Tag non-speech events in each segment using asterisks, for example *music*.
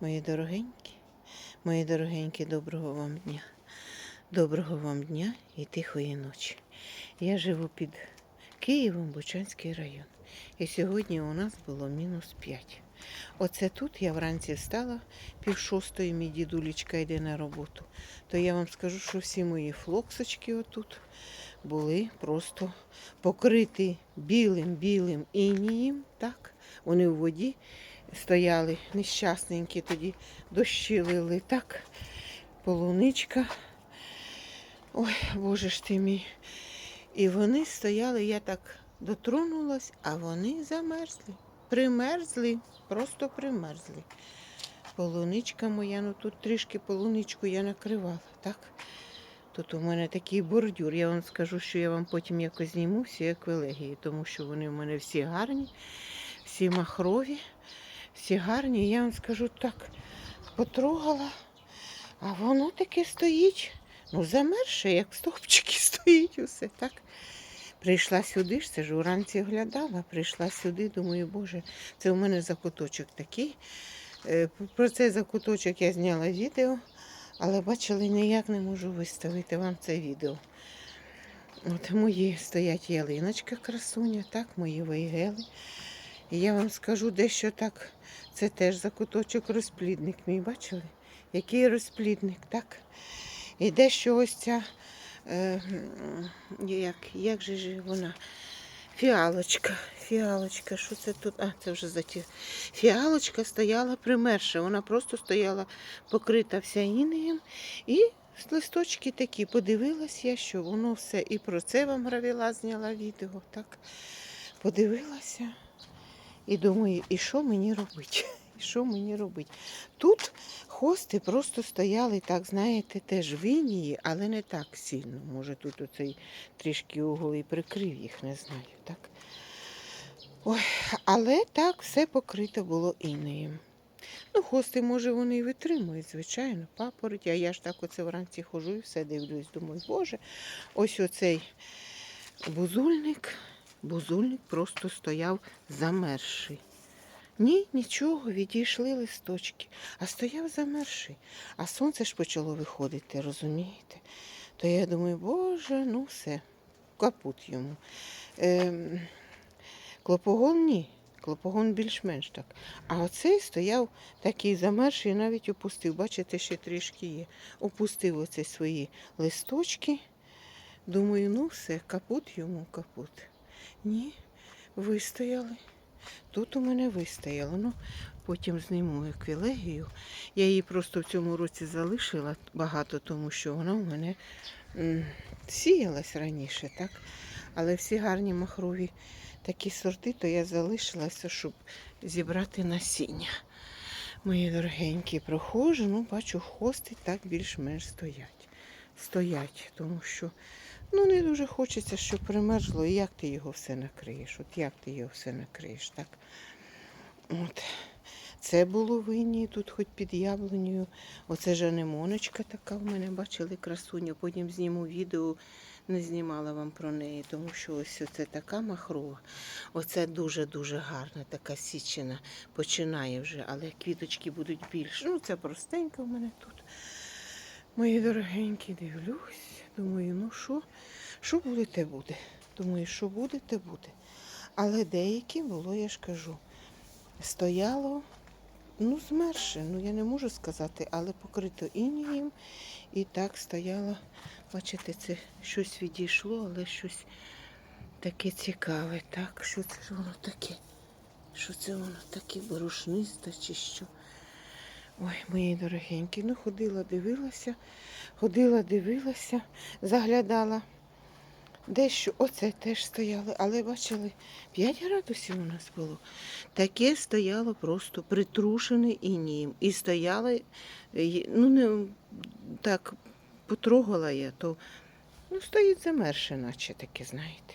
Мої дорогенькі, мої дорогенькі, доброго вам дня. Доброго вам дня і тихої ночі. Я живу під Києвом, Бучанський район. І сьогодні у нас було мінус 5. Оце тут я вранці встала, пів шостої мій дідулечка йде на роботу. То я вам скажу, що всі мої флоксочки отут були просто покриті білим-білим інієм. Так? Вони в воді стояли нещасненькі, тоді дощі лили. Так, полуничка. Ой, боже ж ти мій. І вони стояли, я так дотронулась, а вони замерзли. Примерзли, просто примерзли. Полуничка моя, ну тут трішки полуничку я накривала, так? Тут у мене такий бордюр. Я вам скажу, що я вам потім якось зніму всі еквелегії, тому що вони в мене всі гарні, всі махрові, всі гарні. Я вам скажу так, потрогала, а воно таке стоїть. Ну, замерше, як стовпчики *laughs* стоїть усе, так? Прийшла сюди ж, це ж уранці оглядала, прийшла сюди, думаю, боже, це у мене закуточок такий. Е, Про цей закуточок я зняла відео, але бачили, ніяк не можу виставити вам це відео. От мої стоять ялиночка красуня, так, мої вейгели. І я вам скажу дещо так, це теж закуточок розплідник мій, бачили? Який розплідник, так? І дещо ось ця, е, як, як же ж вона? Фіалочка, фіалочка, що це тут? А, це вже заті. Фіалочка стояла примерша, вона просто стояла покрита вся інеєм. І листочки такі, подивилась я, що воно все. І про це вам гравіла, зняла відео, так? Подивилася. І думаю, і що мені робити? *laughs* І що мені робити? Тут хости просто стояли, так, знаєте, теж в інії, але не так сильно. Може, тут оцей трішки угол і прикрив їх, не знаю. так. Ой, але так все покрито було інеєм. Ну, хости, може, вони і витримують, звичайно, папороть. А я ж так оце вранці хожу і все дивлюсь. Думаю, боже, ось оцей бузульник, бузульник просто стояв замерший. Ні, нічого, відійшли листочки, а стояв замерший. А сонце ж почало виходити, розумієте? То я думаю, боже, ну все, капут йому. Ем, клопогон ні. Клопогон більш-менш так. А оцей стояв такий замерший, навіть опустив. Бачите, ще трішки є. Опустив оці свої листочки. Думаю, ну все, капут йому капут. Ні, вистояли. Тут у мене вистояло. Ну, потім зніму еквілегію. Я її просто в цьому році залишила багато, тому що вона у мене сіялась раніше, так? Але всі гарні махрові такі сорти, то я залишилася, щоб зібрати насіння. Мої дорогенькі, проходжу, ну, бачу, хости так більш-менш стоять. Стоять, тому що ну, не дуже хочеться, щоб примерзло. І як ти його все накриєш? От як ти його все накриєш, так? От. Це було винні, тут хоч під яблунею. Оце ж анемоночка така в мене, бачили красуню. Потім зніму відео, не знімала вам про неї, тому що ось це така махрова. Оце дуже-дуже гарна, така січена. Починає вже, але квіточки будуть більше. Ну, це простенька в мене тут. Мої дорогенькі, дивлюсь. Думаю, ну що, що буде, те буде. Думаю, що буде, те буде. Але деякі було, я ж кажу, стояло, ну, змерше, ну я не можу сказати, але покрито інієм. І так стояло, бачите, це щось відійшло, але щось таке цікаве. Так, що це воно таке? Що це воно таке борошнисте чи що? Ой, мої дорогенькі, ну ходила, дивилася, ходила, дивилася, заглядала. Дещо оце теж стояли, але бачили, 5 градусів у нас було. Таке стояло просто притрушене інієм. І стояли, е, ну не так потрогала я, то ну, стоїть замерше, наче таке, знаєте.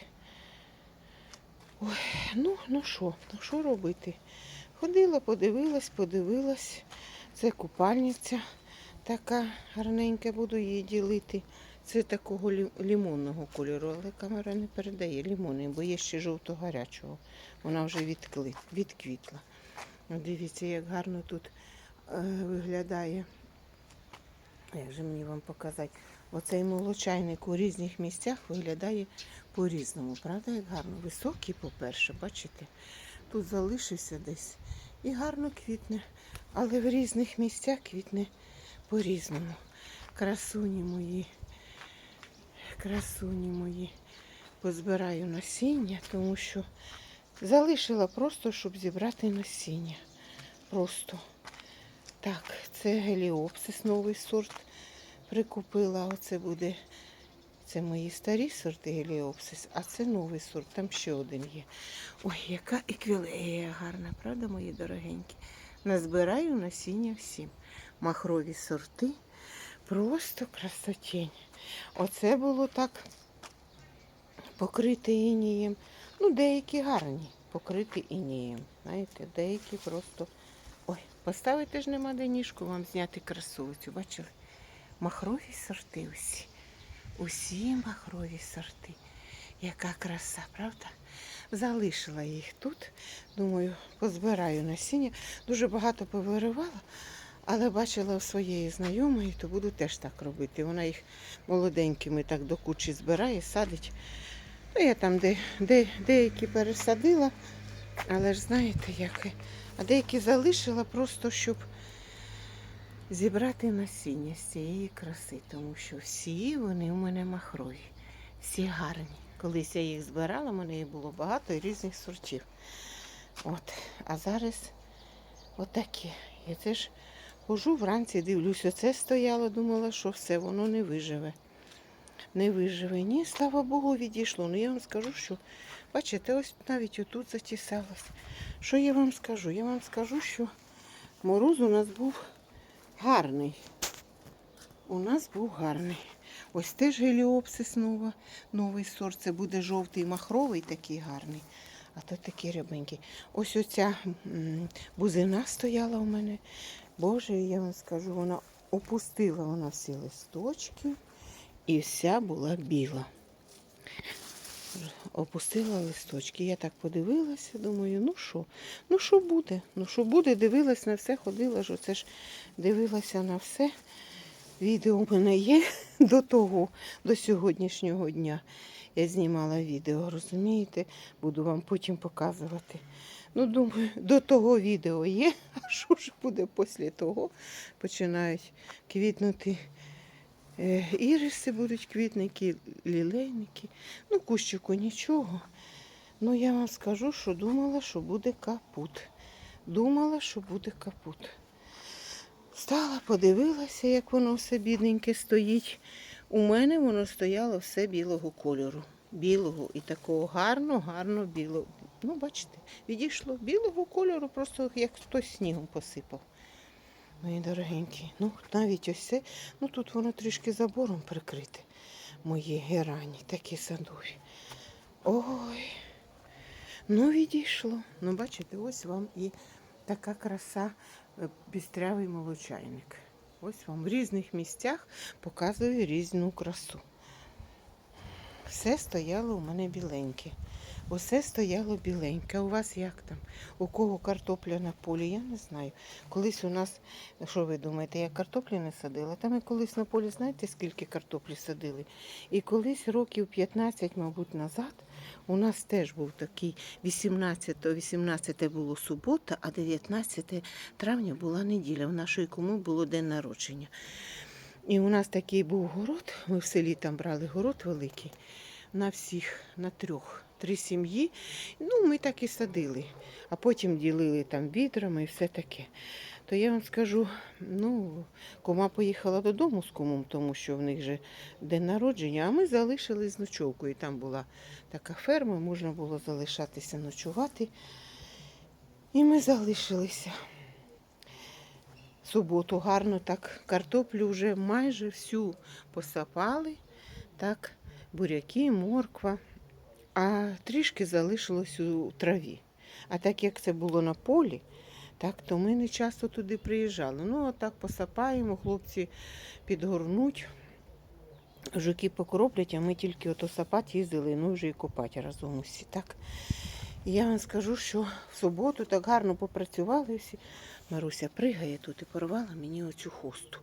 Ой, ну, ну що, ну що робити? Ходила, подивилась, подивилась. Це купальниця така гарненька, буду її ділити. Це такого лімонного кольору, але камера не передає лімонний, бо є ще жовто-гарячого. Вона вже відкли, відквітла. Дивіться, як гарно тут е, виглядає. Як же мені вам показати? Оцей молочайник у різних місцях виглядає по-різному. Правда, як гарно? Високий, по-перше, бачите? Тут залишився десь і гарно квітне, але в різних місцях квітне по-різному. Красуні мої, красуні мої. Позбираю насіння, тому що залишила просто, щоб зібрати насіння. Просто. Так, це геліопсис, новий сорт прикупила. Оце буде. Це мої старі сорти геліопсис, а це новий сорт, там ще один є. Ой, яка еквілея гарна, правда, мої дорогенькі? Назбираю насіння всім. Махрові сорти. Просто красотень. Оце було так покрите інієм. Ну, деякі гарні, покриті інієм. Знаєте, деякі просто. Ой, поставити ж нема де ніжку вам зняти красу. Цю бачили? Махрові сорти усі. Усі махрові сорти. Яка краса, правда? Залишила їх тут. Думаю, позбираю насіння. Дуже багато повиривала, але бачила у своєї знайомої, то буду теж так робити. Вона їх молоденькими так до кучі збирає, садить. Ну, я там де, де, деякі пересадила, але ж знаєте, як. А деякі залишила просто, щоб зібрати насіння з цієї краси, тому що всі вони у мене махрові, всі гарні. Колись я їх збирала, у мене їх було багато різних сортів. От. А зараз отакі. Я це ж хожу вранці, дивлюсь, оце стояло, думала, що все, воно не виживе. Не виживе. Ні, слава Богу, відійшло. Ну я вам скажу, що, бачите, ось навіть отут затісалось. Що я вам скажу? Я вам скажу, що мороз у нас був гарний. У нас був гарний. Ось теж геліопсис нова, новий сорт. Це буде жовтий махровий, такий гарний. А то такий рябенький. Ось оця бузина стояла у мене. Боже, я вам скажу, вона опустила вона всі листочки і вся була біла. Опустила листочки. Я так подивилася, думаю, ну що, ну що буде? Ну що буде? Дивилась на все, ходила ж, оце ж дивилася на все. Відео в мене є *laughs* до того, до сьогоднішнього дня. Я знімала відео, розумієте? Буду вам потім показувати. Ну, думаю, *laughs* до того відео є, *laughs* а що ж буде після того? Починають квітнути е, іриси, будуть квітники, лілейники. Ну, кущику нічого. Ну, я вам скажу, що думала, що буде капут. Думала, що буде капут. Стала, подивилася, як воно все бідненьке стоїть. У мене воно стояло все білого кольору. Білого і такого гарно, гарно білого. Ну, бачите, відійшло білого кольору, просто як хтось снігом посипав. Мої дорогенькі. Ну, навіть ось це, ну тут воно трішки забором прикрите. Мої герані, такі садові. Ой, ну відійшло. Ну, бачите, ось вам і така краса пістрявий молочайник. Ось вам в різних місцях показую різну красу. Все стояло у мене біленьке. Усе стояло біленьке. У вас як там? У кого картопля на полі? Я не знаю. Колись у нас, що ви думаєте, я картоплі не садила? Там і колись на полі, знаєте, скільки картоплі садили? І колись років 15, мабуть, назад у нас теж був такий 18, 18 було субота, а 19 травня була неділя. В нашої кому було день народження. І у нас такий був город. Ми в селі там брали город великий на всіх, на трьох, три сім'ї. Ну, ми так і садили, а потім ділили там відрами і все таке. То я вам скажу, ну, кума поїхала додому з кумом, тому що в них же день народження, а ми залишились з ночовкою. Там була така ферма, можна було залишатися ночувати. І ми залишилися. Суботу гарно так картоплю вже майже всю посапали. Так, буряки, морква, а трішки залишилось у траві. А так як це було на полі, так, то ми не часто туди приїжджали. Ну, отак посапаємо, хлопці підгорнуть, жуки покроплять, а ми тільки ото сапати їздили, ну вже і копати разом усі. Так. І я вам скажу, що в суботу так гарно попрацювали всі. Маруся пригає тут і порвала мені оцю хусту.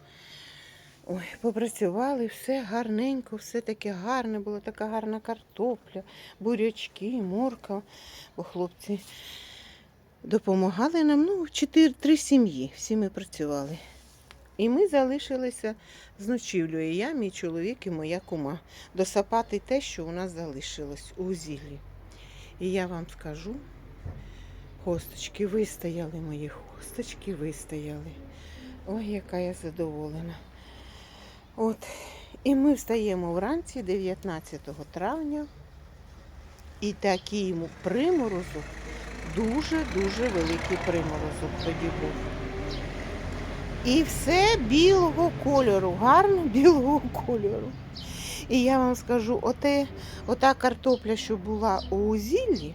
Ой, попрацювали, все гарненько, все таке гарне, була така гарна картопля, бурячки, морква. Бо хлопці допомагали нам, ну, чотири, три сім'ї, всі ми працювали. І ми залишилися з ночівлею. Я, мій чоловік і моя кума. Досапати те, що у нас залишилось у зіллі. І я вам скажу, хосточки вистояли мої хосточки, вистояли. Ой, яка я задоволена. От. І ми встаємо вранці 19 травня. І такий приморозок, дуже-дуже великий приморозок тоді був. І все білого кольору, гарно *laughs* білого кольору. І я вам скажу, оте, ота картопля, що була у зіллі,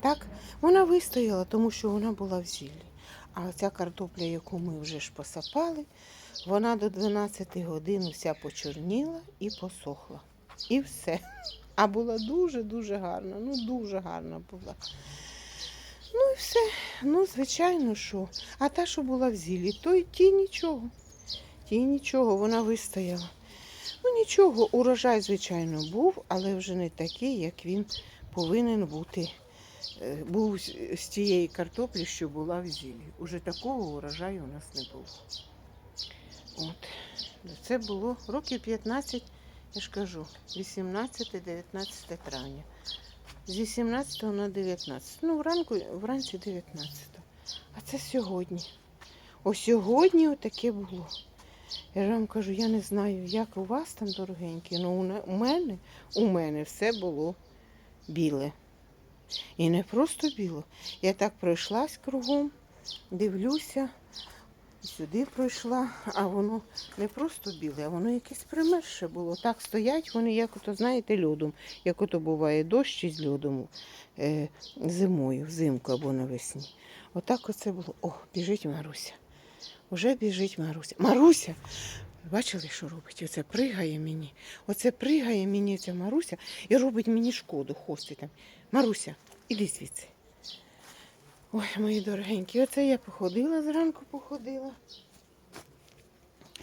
так, вона вистояла, тому що вона була в зіллі. А оця картопля, яку ми вже ж посапали, вона до 12 годин вся почорніла і посохла. І все. А була дуже-дуже гарна, ну дуже гарна була. Ну і все. Ну, звичайно, що. А та, що була в зілі, то й ті нічого. Ті нічого, вона вистояла. Ну нічого, урожай, звичайно, був, але вже не такий, як він повинен бути. Е, Був з з тієї картоплі, що була в зілі. Уже такого урожаю у нас не було. От. Це було років 15, я ж кажу, 18-19 травня. З 18 на 19. Ну, вранку, вранці 19. А це сьогодні. О сьогодні отаке було. Я ж вам кажу, я не знаю, як у вас там дорогенькі, але у у мене, у мене все було біле. І не просто біло. Я так пройшлась кругом, дивлюся, сюди пройшла, а воно не просто біле, а воно якесь примерше було. Так стоять вони, як ото, знаєте, льодом, як ото буває дощ із льодом е, зимою, взимку або навесні. Отак оце було. О, біжить Маруся. Уже біжить Маруся. Маруся! Бачили, що робить? Оце пригає мені. Оце пригає мені ця Маруся і робить мені шкоду, хости там. Маруся, іди звідси. Ой, мої дорогенькі, оце я походила зранку, походила.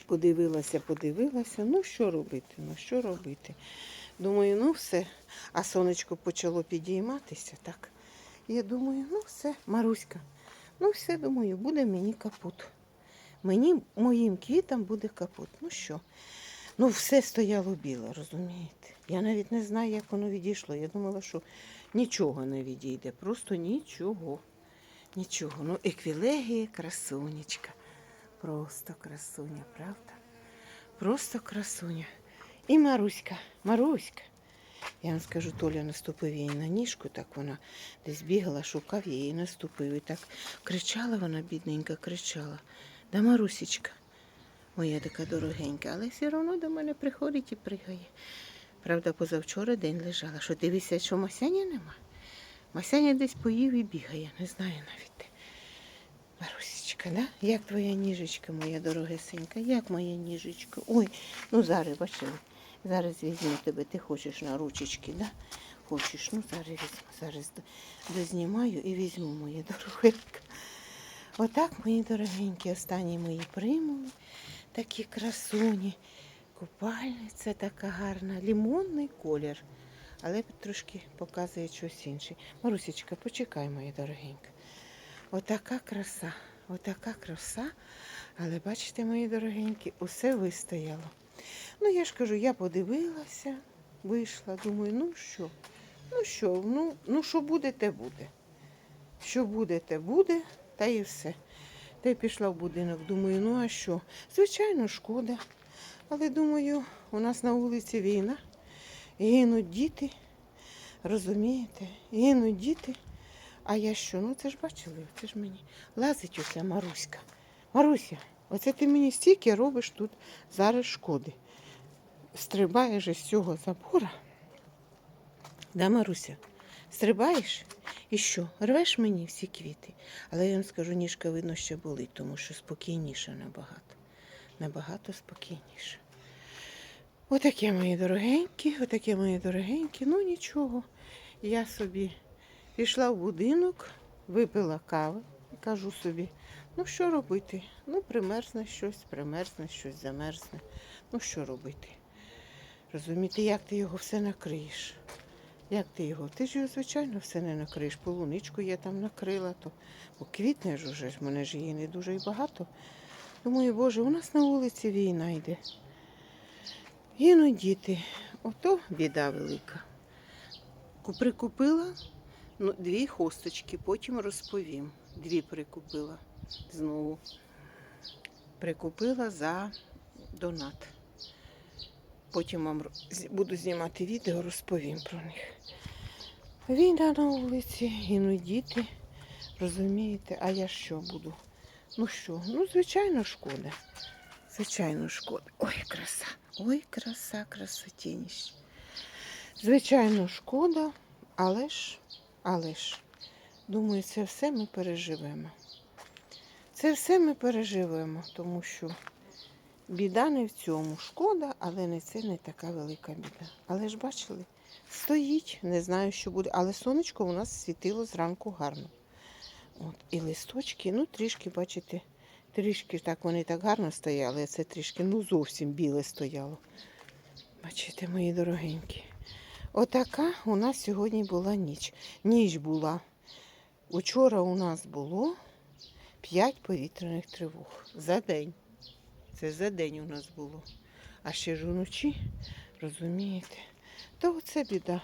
Подивилася, подивилася. Ну, що робити? Ну, що робити? Думаю, ну все. А сонечко почало підійматися, так. Я думаю, ну все, Маруська. Ну, все, думаю, буде мені капут. Мені, моїм квітам буде капут. Ну що? Ну, все стояло біле, розумієте? Я навіть не знаю, як воно відійшло. Я думала, що нічого не відійде. Просто нічого. Нічого. Ну, еквілегія, красунечка. Просто красуня, правда? Просто красуня. І Маруська, Маруська. Я вам скажу, Толя наступив їй на ніжку, так вона десь бігала, шукав її наступив. І так кричала вона, бідненька, кричала. Да, Марусечка, моя така дорогенька, але все одно до мене приходить і пригає. Правда, позавчора день лежала. Що дивися, що Масяня нема? Масяня десь поїв і бігає, не знаю навіть де. Да? Як твоя ніжечка, моя дорогесенька? Як моя ніжечка? Ой, ну зараз бачили. Зараз візьму тебе, ти хочеш на ручечки, да? Хочеш, ну зараз візьму, зараз дознімаю і візьму, моя дорогенька. Отак, мої дорогенькі, останні мої примули, такі красуні. Купальниця така гарна, лімонний колір, але трошки показує щось інше. Марусечка, почекай, моя дорогенька. Отака краса, отака краса. Але бачите, мої дорогенькі, усе вистояло. Ну, я ж кажу, я подивилася, вийшла, думаю, ну що, ну що, ну, ну що буде, те буде. Що буде, те буде, та і все. Та й пішла в будинок, думаю, ну а що? Звичайно, шкода. Але думаю, у нас на вулиці війна, гинуть діти, розумієте, гинуть діти. А я що? Ну це ж бачили, це ж мені лазить уся Маруська. Маруся, оце ти мені стільки робиш тут зараз шкоди. Стрибаєш із цього забора. Да, Маруся, стрибаєш і що? Рвеш мені всі квіти. Але я вам скажу, ніжка видно, що болить, тому що спокійніше набагато. Набагато спокійніше. Отаке мої дорогенькі, отаке мої дорогенькі. Ну нічого. Я собі пішла в будинок, випила кави, кажу собі, Ну, що робити? Ну, примерзне щось, примерзне щось, замерзне. Ну, що робити? Розумієте, як ти його все накриєш? Як ти його? Ти ж його, звичайно, все не накриєш. Полуничку я там накрила, то бо квітне ж уже, мене ж її не дуже і багато. Думаю, Боже, у нас на вулиці війна йде. Гинуть діти. Ото біда велика. Прикупила ну, дві хосточки, потім розповім. Дві прикупила знову. Прикупила за донат. Потім вам буду знімати відео, розповім про них. Війна на вулиці, гинуть діти. Розумієте, а я що буду? Ну що? Ну, звичайно, шкода. Звичайно, шкода. Ой, краса. Ой, краса, красотіність. Звичайно, шкода, але ж, але ж, думаю, це все ми переживемо. Це все ми переживемо, тому що біда не в цьому. Шкода, але не це не така велика біда. Але ж бачили, стоїть, не знаю, що буде. Але сонечко у нас світило зранку гарно. От, і листочки, ну трішки, бачите, трішки так вони так гарно стояли, а це трішки, ну зовсім біле стояло. Бачите, мої дорогенькі. Отака у нас сьогодні була ніч. Ніч була. Учора у нас було 5 повітряних тривог за день. Це за день у нас було. А ще ж уночі, розумієте, то це біда.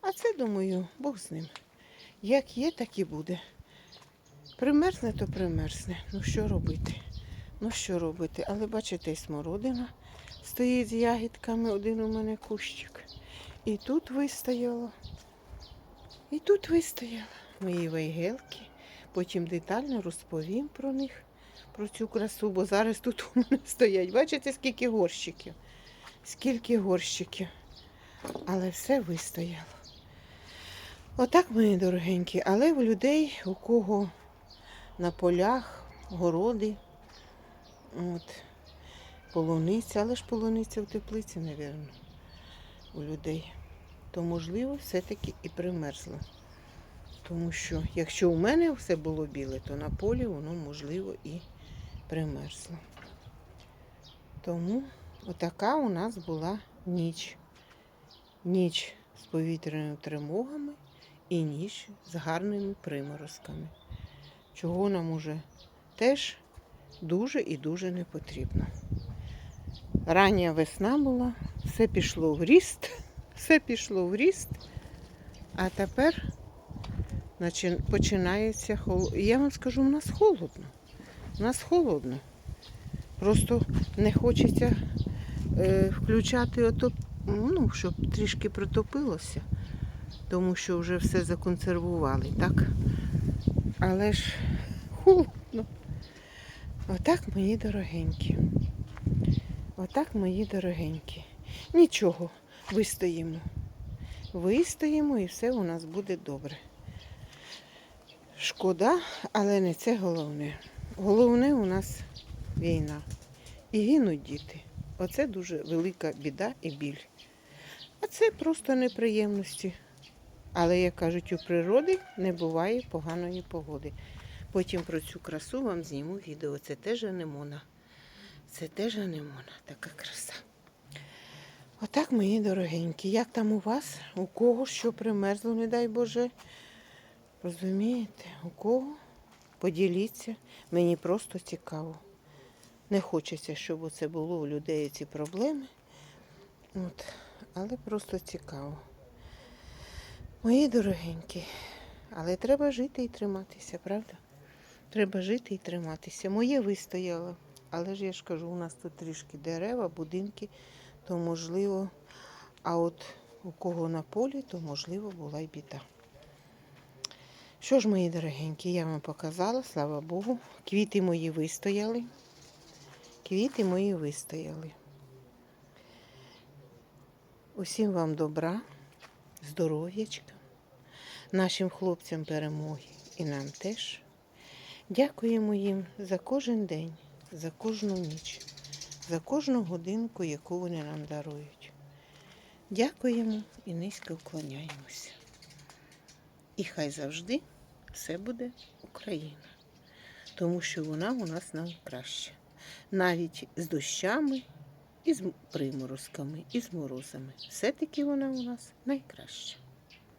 А це, думаю, Бог з ним. Як є, так і буде. Примерзне, то примерзне. Ну що робити? Ну що робити? Але бачите, і смородина стоїть з ягідками, один у мене кущик. І тут вистояла. І тут вистояла мої вайгелки. Потім детально розповім про них, про цю красу, бо зараз тут у мене стоять. Бачите, скільки горщиків? Скільки горщиків. Але все вистояло. Отак, мої дорогенькі, але в людей, у кого на полях, городи, от, полуниця, але ж полуниця в теплиці, мабуть, у людей, то можливо все-таки і примерзла. Тому що якщо у мене все було біле, то на полі воно можливо і примерзло. Тому отака у нас була ніч. Ніч з повітряними тривогами і ніч з гарними приморозками. Чого нам уже теж дуже і дуже не потрібно. Рання весна була, все пішло в ріст, *laughs* все пішло в ріст, а тепер починається холодно. Я вам скажу, у нас холодно. У нас холодно. Просто не хочеться е, включати ото, ну, щоб трішки притопилося, тому що вже все законсервували, так? Але ж холодно. Отак, мої дорогенькі. Отак, мої дорогенькі. Нічого, вистоїмо. Вистоїмо і все у нас буде добре. Шкода, але не це головне. Головне у нас війна. І гинуть діти. Оце дуже велика біда і біль. А це просто неприємності. Але, як кажуть, у природи не буває поганої погоди. Потім про цю красу вам зніму відео. Це теж анемона. Це теж анемона, така краса. Отак, мої дорогенькі, як там у вас? У кого що примерзло, не дай Боже. Розумієте, у кого? Поділіться. Мені просто цікаво. Не хочеться, щоб це було у людей ці проблеми. От. Але просто цікаво. Мої дорогенькі, але треба жити і триматися, правда? Треба жити і триматися. Моє вистояло, але ж я ж кажу, у нас тут трішки дерева, будинки, то можливо, а от у кого на полі, то можливо була й біда. Що ж, мої дорогенькі, я вам показала, слава Богу. Квіти мої вистояли. Квіти мої вистояли. Усім вам добра, здоров'ячка, нашим хлопцям перемоги і нам теж. Дякуємо їм за кожен день, за кожну ніч, за кожну годинку, яку вони нам дарують. Дякуємо і низько вклоняємося. І хай завжди все буде Україна. тому що вона у нас найкраща. Навіть з дощами, і з приморозками, і з морозами. Все-таки вона у нас найкраща.